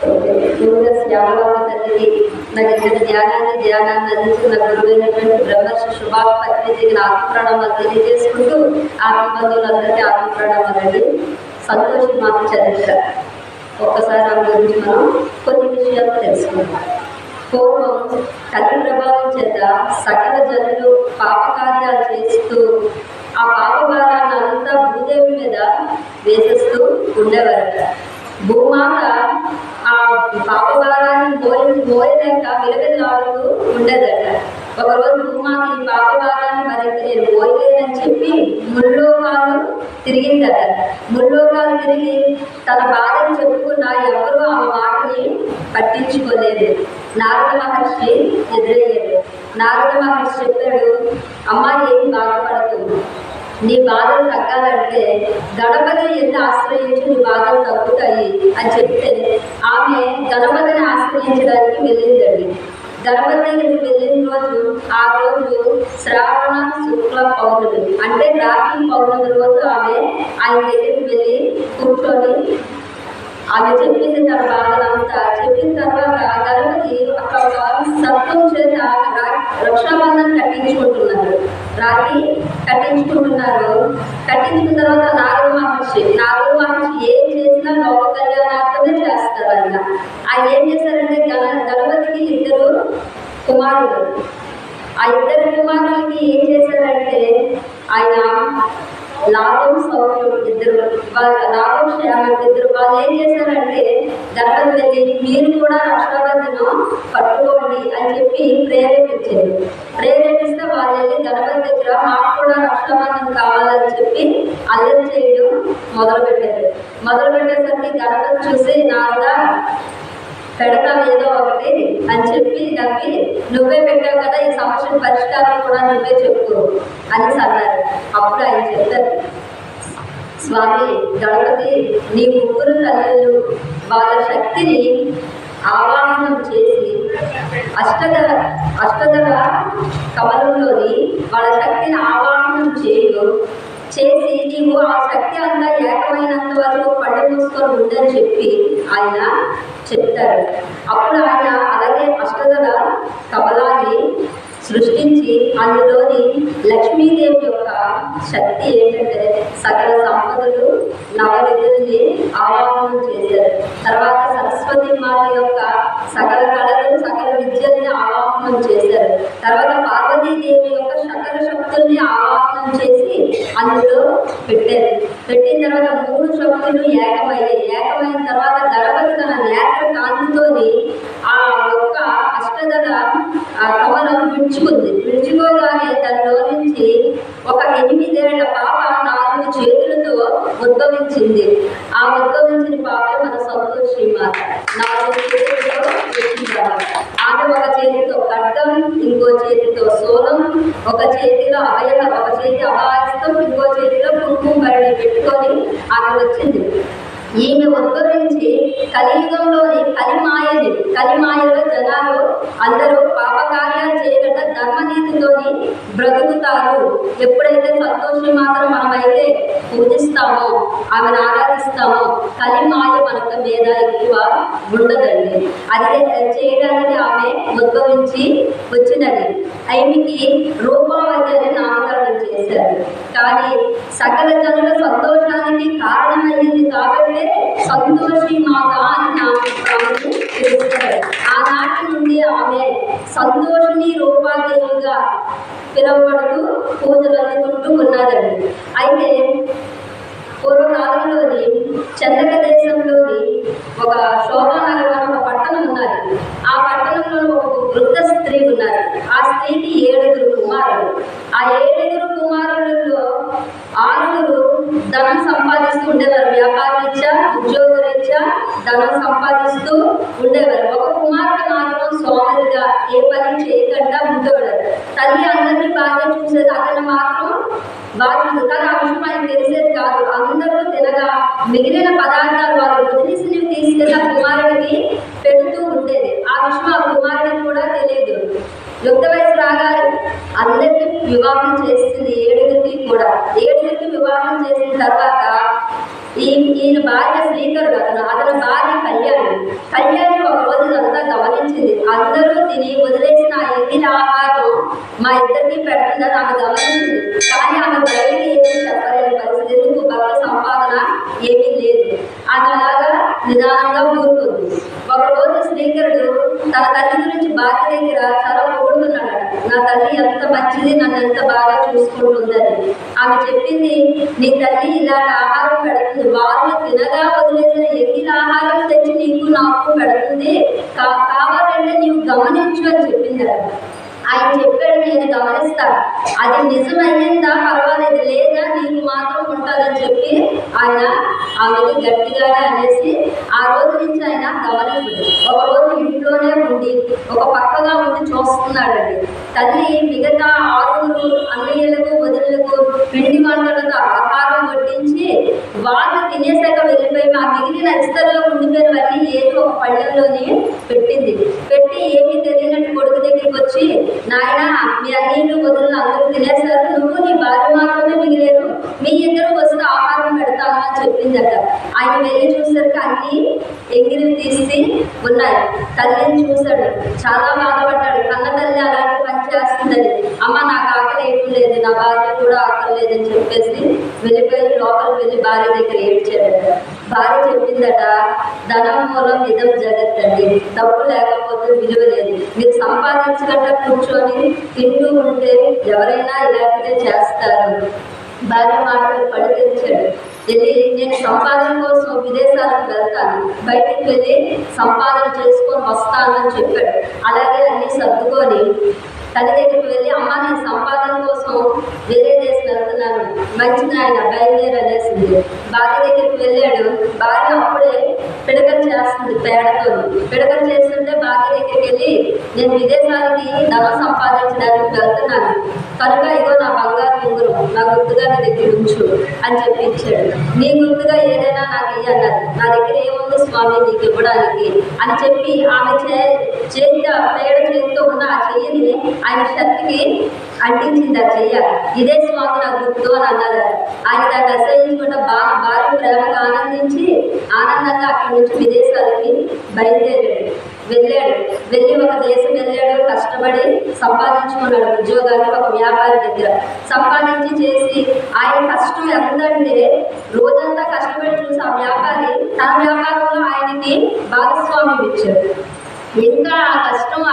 ముందుగా శ్యామలాంబ తల్లికి నాకు ఇచ్చిన ధ్యానాన్ని ధ్యానాన్ని అందించిన గురువైనటువంటి బ్రహ్మర్షి శుభాక్ పత్రికకి తెలియజేసుకుంటూ ఆత్మ బంధువులందరికీ ఆత్మ ప్రణామాలండి సంతోషి మాత చరిత్ర ఒక్కసారి ఆమె గురించి మనం కొన్ని విషయాలు తెలుసుకుందాం పూర్వం తల్లి ప్రభావం చేత సకల జనులు పాపకార్యాలు చేస్తూ ఆ పాపభారాన్ని అంతా భూదేవి మీద వేసేస్తూ ఉండేవారట. భూమాత ఆ పాపభారాన్ని మోయ మోయలేక విలవిల్లాడుతూ ఉండేదట. ఒకరోజు భూమాత ఈ పాపభారాన్ని మరింత నేను మోయలేనని చెప్పి ముల్లోకాలు తిరిగిందట. ముల్లోకాలు తిరిగి తన బాధను చెప్పుకున్న ఎవరు ఆ మాటని పట్టించుకోలేదు. నారద మహర్షి ఎదురయ్యాడు. నారద మహర్షి చెప్పాడు అమ్మాయి ఏం బాధపడుతుంది నీ బాధలు తగ్గాలంటే గణపతిని ఎంత ఆశ్రయించి నీ బాధలు తగ్గుతాయి అని చెప్తే ఆమె గణపతిని ఆశ్రయించడానికి వెళ్ళిందండి. గణపతి వెళ్ళిన రోజు? ఆ రోజు శ్రావణ శుక్ల పౌర్ణమి. అంటే రాఖీ పౌర్ణమి రోజు ఆమె ఆయన దగ్గరికి వెళ్ళి కూర్చొని ఆమె చెప్పింది తన బాధలంతా చెప్పిన తర్వాత గణపతి అక్కడ ఒక సత్వం చేత రా- రక్షాబంధం కట్టించుకుంటున్నారు రాఖీ కట్టించుకుంటున్నారు. కట్టించుకున్న తర్వాత నాలుగు మహర్షి నాలుగు మహర్షి ఏం చేసినా లోక కళ్యాణార్థమే చేస్తారు ఆయన ఏం చేశారంటే గణ గణపతికి ఇద్దరు కుమారులు. ఆ ఇద్దరు కుమారులకి ఏం చేశారంటే ఆయన లాభం సౌఖ్యం ఇద్దరు వాళ్ళ లాభం ఇద్దరు వాళ్ళు ఏం చేశారంటే గణపతి వెళ్ళి మీరు కూడా రక్షాబంధనం పట్టుకోండి అని చెప్పి ప్రేరేపించారు. ప్రేరేపిస్తే వాళ్ళు వెళ్ళి గణపతి దగ్గర మాకు కూడా రక్షాబంధనం కావాలని చెప్పి అల్లరి చేయడం మొదలుపెట్టారు. మొదలుపెట్టేసరికి పెట్టేసరికి చూసి నాన్న పెడతాం ఏదో ఒకటి అని చెప్పి నవ్వి నువ్వే పెట్టావు కదా ఈ సమస్యను పరిష్కారం కూడా నువ్వే చెప్పు అని అన్నారు అప్పుడు ఆయన చెప్తారు స్వామి గణపతి నీ ముగ్గురు తల్లులు వాళ్ళ శక్తిని ఆవాహనం చేసి అష్టదళ అష్టదర కమలంలోని వాళ్ళ శక్తిని ఆవాహనం చేయు చేసి నీవు ఆ శక్తి అంతా ఏకమైనంత వరకు పళ్ళు మూసుకొని చెప్పి ఆయన చెప్తారు. అప్పుడు ఆయన అలాగే అష్టదల తబలా సృష్టించి అందులోని లక్ష్మీదేవి యొక్క శక్తి ఏంటంటే సకల సంపదలు నవనిధుల్ని ఆవాహనం చేశారు. తర్వాత సరస్వతి మాత యొక్క సకల కళలు సకల విద్యల్ని ఆవాహనం చేశారు. తర్వాత పార్వతీదేవి యొక్క సకల శక్తుల్ని ఆవాహనం చేసి అందులో పెట్టారు. పెట్టిన తర్వాత మూడు శక్తులు ఏకమయ్యాయి. ఏకమైన తర్వాత గణపతి తన నేత్ర కాంతితోని ఆ యొక్క అష్టదళ ఆ కమలం విడుచుకుంది విడుచుకోగానే దానిలో నుంచి ఒక ఎనిమిదేళ్ళ పాప నాలుగు చేతులతో ఉద్భవించింది ఆ ఉద్భవించిన పాప మన సంతోషి మాత నాలుగు చేతులతో ఆమె ఒక చేతితో ఖడ్గం ఇంకో చేతితో సోలం ఒక చేతిలో అభయం ఒక చేతి అభాయిస్తం ఇంకో చేతిలో కుంకుమ బరడి పెట్టుకొని ఆమె వచ్చింది. ఈమె ఉద్భవించి కలియుగంలోని కలిమాయని కలిమాయలో జనాలు అందరూ పాపకార్యాలు చేయకుండా ధర్మనీతితోని బ్రతుకుతారు. ఎప్పుడైతే సంతోషం మాత్రం మనమైతే పూజిస్తామో ఆమెను ఆరాధిస్తామో కలిమాయ మనకు మీద ఎక్కువ ఉండదండి. అది చేయడానికి ఆమె ఉద్భవించి వచ్చినది. ఆమెకి రూపం కానీ సకల జనుల సంతోషానికి కారణమైంది కాబట్టి సంతోషి మాత అని నామకరణం ఆనాటి నుండి ఆమె సంతోషిని రూపాదేవిగా పిలువబడుతూ పూజలు అందుకుంటూ ఉన్నదండి. అయితే పూర్వకాలంలోని చంద్రక దేశంలోని ఒక శోభానగరం ఒక పట్టణం ఉన్నది. ఆ పట్టణంలో ఒక వృద్ధ స్త్రీ ఉన్నారు ఆ స్త్రీకి ఏడుగురు కుమారులు. ఆ ఏడుగురు కుమారులలో ఆరుగురు ధనం సంపాదిస్తూ ఉండేవారు. వ్యాపార రీత్యా ఉద్యోగ రీత్యా ధనం సంపాదిస్తూ ఉండేవారు. ఒక కుమారుడు మాత్రం సోమరిగా ఏ పని చేయకుండా ఉండేవాడు. తల్లి అందరినీ బాగా చూసేది అతను మాత్రం బాగా చూసేది కానీ ఆ విషయం తెలిసేది కాదు. అందరూ తినగా మిగిలిన పదార్థాలు వాళ్ళు వదిలేసినవి తీసుకెళ్ళి ఆ కుమారుడికి ఉండేది. ఆ విషయం ఆ కుమారుడికి కూడా తెలియదు. యుక్త వయసు రాగానే అందరికీ వివాహం చేసింది ఏడుగురికి కూడా. ఏడుగురికి వివాహం చేసిన తర్వాత ఈయన భార్య శ్రీకరుడు అతను అతని భార్య కళ్యాణి. కళ్యాణి ఒక రోజు అంతా గమనించింది. అందరూ తిని వదిలేసిన ఆ ఎంగిలి ఆహారం మా ఇద్దరికి పెడుతుందని ఆమె గమనించింది. కానీ ఆమె బయటికి ఏమీ చెప్పలేని పరిస్థితి ఎందుకు భర్త సంపాదన ఏమీ లేదు. అది అలాగా నిదానంగా రోజు తన తల్లి గురించి భార్య దగ్గర చాలా పొగుడుతున్నాడు నా తల్లి ఎంత మంచిది నన్ను ఎంత బాగా చూసుకుంటుందని. ఆమె చెప్పింది నీ తల్లి ఇలాంటి ఆహారం పెడుతుంది. వాళ్ళు తినగా వదిలేసిన ఎన్ని ఆహారం తెచ్చి నీకు నాకు పెడుతుంది. కా- కావాలంటే నీవు గమనించు అని చెప్పింది ఆయన చెప్పాడు నేను గమనిస్తాను. అది నిజమైందా పర్వాలేదు లేదా నీకు మాత్రం ఉంటుందని చెప్పి ఆయన ఆమెని గట్టిగానే అనేసి ఆ రోజు నుంచి ఆయన గమనించడు. ఒక రోజు ఇంట్లోనే ఉండి ఒక పక్కగా ఉండి చూస్తున్నాడండి. తల్లి మిగతా ఆరుగురు అన్నయ్యలకు వదులకు పిండి వంటలతో ఆహారం వడ్డించి వాళ్ళు తినేసాక వెళ్ళిపోయి ఆ మిగిలిన ఇస్తల్లో ఉండిపోయినవన్నీ ఏదో ఒక పళ్ళెంలోనే పెట్టింది. వెళ్ళి అన్ని ఎంగిలి తీసి ఉన్నాయి. తల్లిని చూశాడు. చాలా బాధపడ్డాడు. కన్న తల్లి అలాంటి పని చేస్తుందని. అమ్మ నాకు ఆకలి ఏమీ లేదు. నా భార్య కూడా ఆకలి లేదని చెప్పేసి వెళ్ళిపోయి లోపలికి వెళ్ళి భార్య దగ్గర ఏడ్చాడు. భార్య చెప్పిందట ధనం మూలం నిజం జగత్తండి డబ్బు లేకపోతే విలువ లేదు. మీరు సంపాదించకుండా కూర్చొని తింటూ ఉంటే ఎవరైనా ఇలాంటిదే చేస్తారు. భార్య మాటలు పడి తెచ్చాడు నేను సంపాదన కోసం విదేశాలకు వెళ్తాను బయటికి వెళ్ళి సంపాదన చేసుకొని వస్తాను అని చెప్పాడు. అలాగే అన్ని సర్దుకొని తల్లి దగ్గరికి వెళ్ళి అమ్మ నేను సంపాదన కోసం మంచి నాయన ఆయన అనేసింది భార్య దగ్గరికి వెళ్ళాడు. భార్య అప్పుడే పిడకలు చేస్తుంది పేడతో. పిడకలు చేస్తుంటే భార్య దగ్గరికి వెళ్ళి నేను విదేశాలకి ధనం సంపాదించడానికి వెళ్తున్నాను. కనుక ఇగో నా బంగారు ఉంగరం నా గుర్తుగా నీ దగ్గర ఉంచు అని చెప్పి ఇచ్చాడు. నీ గుర్తుగా ఏదైనా నాకు ఇవ్వన్నారు నా దగ్గర ఏముంది స్వామి? నీకు ఇవ్వడానికి అని చెప్పి ఆమె చే చేతి పేడ చేతితో ఉన్న ఆ చెయ్యిని ఆయన శక్తికి అంటించింది అది చెయ్య? ఇదే స్వామి నా గుర్తు అని అన్నారు ఆయన దాన్ని అసహించుకుంటే బాగా భార్య ప్రేమగా ఆనందించి ఆనందంగా అక్కడి నుంచి విదేశాలకి బయలుదేరాడు. వెళ్ళాడు. వెళ్ళి ఒక దేశం వెళ్ళాడు. కష్టపడి సంపాదించుకున్నాడు ఉద్యోగాన్ని ఒక వ్యాపారి దగ్గర. సంపాదించి చేసి ఆయన కష్టం ఎంతంటే రోజంతా కష్టపడి చూసి ఆ వ్యాపారి తన వ్యాపారంలో ఆయనకి భాగస్వామ్యం ఇచ్చాడు. ఇంకా ఆ కష్టం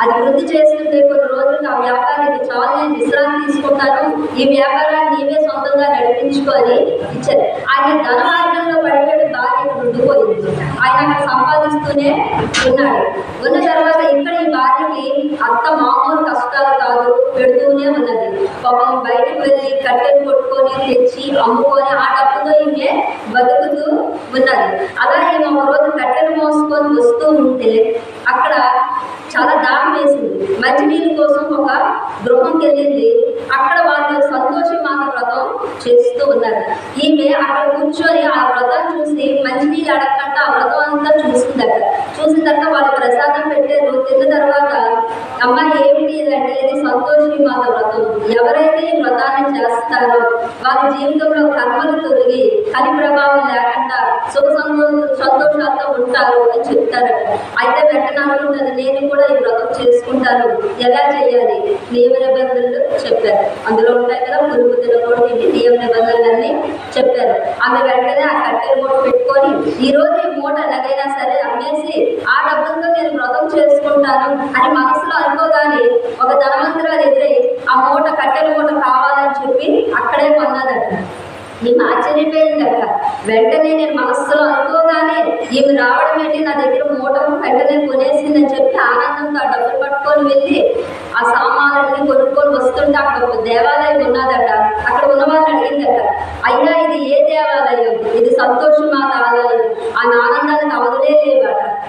అది వృద్ధి చేస్తుంటే కొన్ని రోజులు ఆ వ్యాపారాన్ని చాలా. విశ్రాంతి తీసుకుంటాను. ఈ వ్యాపారాన్ని నీవే సొంతంగా నడిపించుకొని ఇచ్చారు. ఆయన ధన మార్గంలో పడిపోయి భార్య ఉండిపోయింది. ఆయన అక్కడ సంపాదిస్తూనే ఉన్నాడు. ఉన్న తర్వాత ఇక్కడ ఈ భార్యకి అంత మామూలు కష్టాలు కాదు. పెడుతూనే ఉన్నది. పాపం బయటకు వెళ్ళి కట్టెలు కొట్టుకొని తెచ్చి అమ్ముకొని ఆట డబ్బుతో ఈమె బతుకుతూ ఉన్నది. అలా ఒక రోజు కట్టెలు మోసుకొని వస్తూ ఉంటే అక్కడ చాలా దాహం వేసింది. మంచినీళ్ళ కోసం ఒక గృహంకి వెళ్ళింది అక్కడ వాళ్ళు సంతోషం మాత వ్రతం చేస్తూ ఉన్నారు. ఈమె అక్కడ కూర్చొని ఆ వ్రతం చూసి మంచినీళ్ళు అడగకుండా ఆ వ్రతం అంతా చూసిందట. చూసిన తర్వాత వాళ్ళు ప్రసాదం పెట్టారు తిన్న తర్వాత అమ్మ ఏమిటి ఇదంటే సంతోషి మాత వ్రతం ఎవరైతే ఈ వ్రతాన్ని చేస్తారో వారి జీవితంలో కర్మలు తొలగి హరి ప్రభావం లేకుండా సుఖ సంతోషాలతో ఉంటారు అని చెప్తారట అయితే వెంటనే అనుకున్నది నేను కూడా ఈ వ్రతం చేసుకుంటాను. ఎలా చేయాలి? నియమ నిబంధనలు చెప్పారు. అందులో ఉంటాయి కదా పురుగు తినకూడదు ఇవి నియమ నిబంధనలన్నీ చెప్పారు. ఆమె వెంటనే ఆ కట్టెల మూట పెట్టుకొని ఈ రోజు ఈ మూట ఎలాగైనా సరే అమ్మేసి ఆ డబ్బులతో నేను వ్రతం చేసుకుంటాను అని మనసులో అనుకోగానే ఒక ధనవంతురాలు ఎదురై ఆ మూట కట్టెల మూట కావాలని చెప్పి అక్కడే కొన్నదట. ఈమె ఆశ్చర్యపోయిందట. వెంటనే నేను మనస్సులో అనుకోగానే ఈమె రావడం ఏంటి? నా దగ్గర మూట వెంటనే కొనేసిందని చెప్పి ఆనందంతో ఆ డబ్బులు పట్టుకొని వెళ్ళి ఆ సామాన్లన్నీ కొనుక్కొని వస్తుంటే అక్కడ ఒక దేవాలయం ఉన్నదట. అక్కడ ఉన్న వాళ్ళని అడిగిందట. అయ్యా ఇది ఏ దేవాలయం? ఇది సంతోషమాత ఆలయం.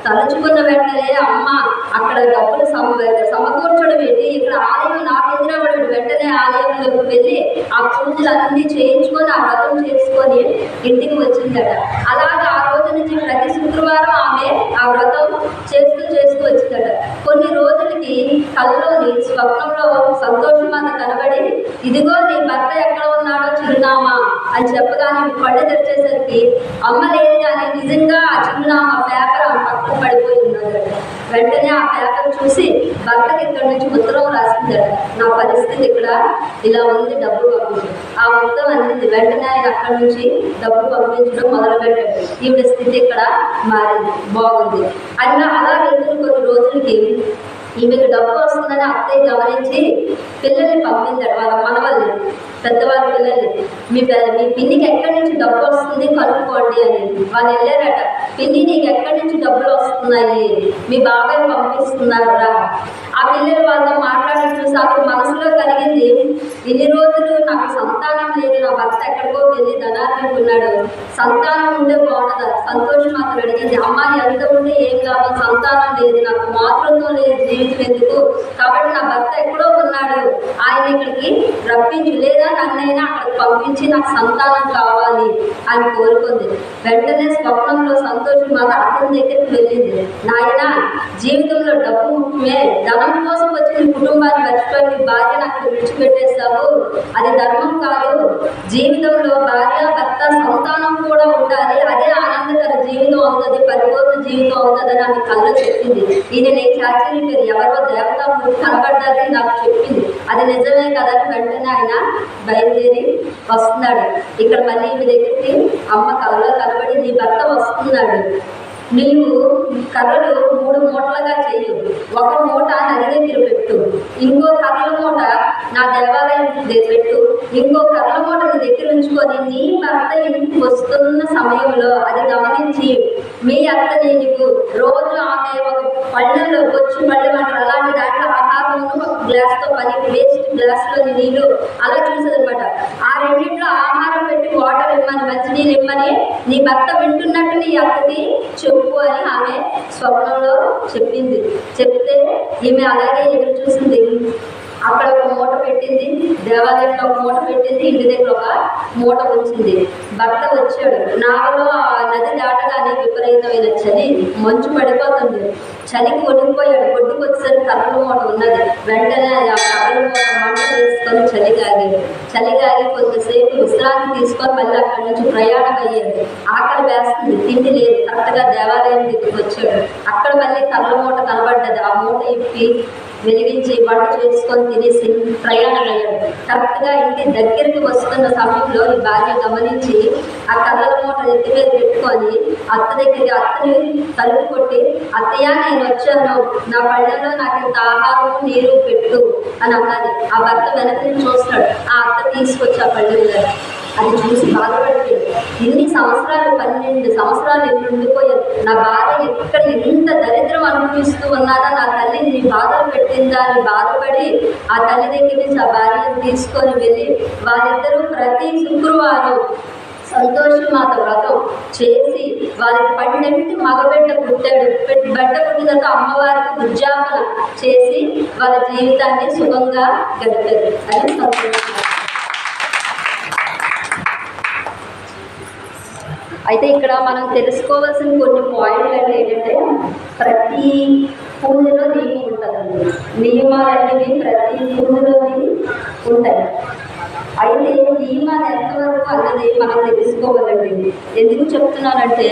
తలుచుకున్న వెంటనే అమ్మ అక్కడ డబ్బులు సమ సమకూర్చడం ఏంటి? ఇక్కడ ఆలయం నాకు ఎదురవ్వడం వెంటనే ఆలయంలోకి వెళ్ళి ఆ పూజలన్నీ చేయించుకొని ఆ వ్రతం చేసుకొని ఇంటికి వచ్చిందట. అలాగే ఆ రోజు నుంచి ప్రతి శుక్రవారం ఆమె ఆ వ్రతం చేస్తూ చేస్తూ వచ్చిందట. కొన్ని రోజులకి కళ్ళలోని స్వప్నంలో సంతోషం అంత కనబడి ఇదిగో నీ భర్త ఎక్కడ అని చెప్పగానే పళ్ళు తెరిచేసరికి అమ్మ లేదు కానీ నిజంగా ఆ చిరునామా పేపర్ ఆ పక్కన పడిపోయి ఉన్నదట వెంటనే ఆ పేపర్ చూసి భర్తకి ఇక్కడ నుంచి ఉత్తరం రాసిందట నా పరిస్థితి ఇక్కడ ఇలా ఉంది డబ్బు పంపించడం ఆ మొత్తం అందింది. వెంటనే ఆయన అక్కడి నుంచి డబ్బు పంపించడం మొదలుపెట్టాడు. ఈవిడ స్థితి ఇక్కడ మారింది. బాగుంది. అయినా అలా వెళ్తున్న కొన్ని రోజులకి ఈమెకు డబ్బు వస్తుందని అత్తయ్య గమనించి పిల్లల్ని పంపిందట వాళ్ళ మనవల్ని పెద్దవాళ్ళ పిల్లల్ని. మీ పిల్ల మీ పిన్నికి ఎక్కడి నుంచి డబ్బు వస్తుంది కనుక్కోండి అని. వాళ్ళు వెళ్ళారట పిన్ని నీకు ఎక్కడి నుంచి డబ్బులు వస్తున్నాయి? మీ బాబాయ్ పంపిస్తున్నారా ఆ పిల్లలు వాళ్ళతో మాట్లాడి చూసి అప్పుడు మనసులో కలిగింది ఇన్ని రోజులు నాకు సంతానం లేదు నా భర్త ఎక్కడికో వెళ్ళి ధనార్జుకున్నాడు సంతానం ఉంటే బాగుండదు? సంతోషం అతను అడిగింది. అమ్మాయి ఎంత ఉంటే ఏం లాభం? సంతానం లేదు నాకు మాతృత్వం లేదు జీవితం ఎందుకు కాబట్టి నా భర్త ఎక్కడో ఉన్నాడు. ఆయన ఇక్కడికి రప్పించు లేదా నన్నైనా అక్కడికి పంపించి నాకు సంతానం కావాలి అని కోరుకుంది. వెంటనే స్వప్నంలో సంతోషం మా అతని దగ్గరికి వెళ్ళింది. నాయన జీవితంలో డబ్బు ముఖ్యమే. ధనం కోసం వచ్చి నీ కుటుంబాన్ని మర్చిపోయి నీ భార్యను అక్కడ విడిచిపెట్టేస్తావు అది ధర్మం కాదు. జీవితంలో భార్య భర్త సంతానం కూడా ఉండాలి. జీవితం అవుతుంది పరిపూర్ణ జీవితం అవుతుంది అని ఆమె కళ్ళ చెప్పింది. ఇది నేను క్యాచరీ పేరు ఎవరో దేవత కనబడ్డారని నాకు చెప్పింది. అది నిజమే కదా? అని వెంటనే ఆయన బయలుదేరి వస్తున్నాడు. ఇక్కడ మళ్ళీ మీ దగ్గరికి అమ్మ కళ్ళలో కనబడి నీ భర్త వస్తున్నాడు. నీవు కర్రలు మూడు మూటలుగా చెయ్యు ఒక మూట నది దగ్గర పెట్టు. ఇంకో కర్రల మూట నా దేవాలయం దగ్గర పెట్టు ఇంకో కర్ల మూటను దగ్గర ఉంచుకొని నీ భర్త ఇంటికి వస్తున్న సమయంలో అది గమనించి మీ అత్త నీకు రోజు ఆమె ఒక పళ్ళలో వచ్చి పళ్ళు అంటారు అలాంటి దాంట్లో ఆహారము ఒక గ్లాస్తో పని వేస్ట్ గ్లాస్లోని నీళ్ళు అలా చూసేదనమాట ఆ రెండింటిలో ఆహారం పెట్టి వాటర్ ఇమ్మని మంచినీళ్ళు ఇమ్మని నీ భర్త వింటున్నట్టు నీ అత్తకి చెప్పు అని ఆమె స్వప్నంలో చెప్పింది. చెప్తే ఈమె అలాగే ఎదురు చూసింది. అక్కడ ఒక మూట పెట్టింది దేవాలయంలో ఒక మూట పెట్టింది ఇంటి దగ్గర ఒక మూట వచ్చింది. భర్త వచ్చాడు. నాగలో ఆ నది దాటగానే విపరీతమైన చలి మంచు పడిపోతుంది. చలికి ఒడిగిపోయాడు ఒడ్డుకు వచ్చేసరికి మూట ఉన్నది. వెంటనే ఆ కర్రల మూట మంట వేసుకొని చలి కాగాడు చలి కొంతసేపు విశ్రాంతి తీసుకొని మళ్ళీ అక్కడి నుంచి ప్రయాణం అయ్యాడు ఆకలి వేస్తుంది. తిండి లేదు. కరెక్ట్గా దేవాలయం దగ్గరికి వచ్చాడు. అక్కడ మళ్ళీ కళ్ళ మూట కనబడ్డది. ఆ మూట ఇప్పి వెలిగించి వంట చేసుకొని తినేసి ప్రయాణం అయ్యాడు. కరెక్ట్గా ఇంటి దగ్గరికి వస్తున్న సమయంలో ఈ భార్య గమనించి ఆ కళ్ళ మూట ఎత్తి మీద పెట్టుకొని అత్త దగ్గరికి అత్తని తలుపు కొట్టి అత్తయ్య నేను వచ్చాను. నా పళ్ళలో నాకు ఇంత ఆహారం నీరు పెట్టు అని అన్నది ఆ భర్త వెనక నుంచి ఆ అత్త తీసుకొచ్చి ఆ పళ్ళు అది చూసి బాధపడుతుంది. ఇన్ని సంవత్సరాలు పన్నెండు సంవత్సరాలు ఎన్ని ఉండిపోయారు నా భార్య ఎక్కడ ఎంత దరిద్రం అనుభవిస్తూ ఉన్నదా నా తల్లిని నీ బాధలు పెట్టిందా అని బాధపడి ఆ తల్లి దగ్గర నుంచి ఆ భార్యను తీసుకొని వెళ్ళి వారిద్దరూ ప్రతి శుక్రవారం సంతోషం మాత వ్రతం చేసి వారికి పన్నెండు మగబిడ్డ పుట్టాడు. బిడ్డ పుట్టిన అమ్మవారికి ఉద్యాపన చేసి వాళ్ళ జీవితాన్ని సుఖంగా గడిపారు. అని సంతోషం అయితే ఇక్కడ మనం తెలుసుకోవాల్సిన కొన్ని పాయింట్లు అంటే ఏంటంటే ప్రతి పూజలో నియమం ఉంటుందండి. నియమాలు అనేవి ప్రతి పూజలోని ఉంటాయి. అయితే నియమాలు ఎంతవరకు అన్నది మనం తెలుసుకోవాలండి. ఎందుకు చెప్తున్నానంటే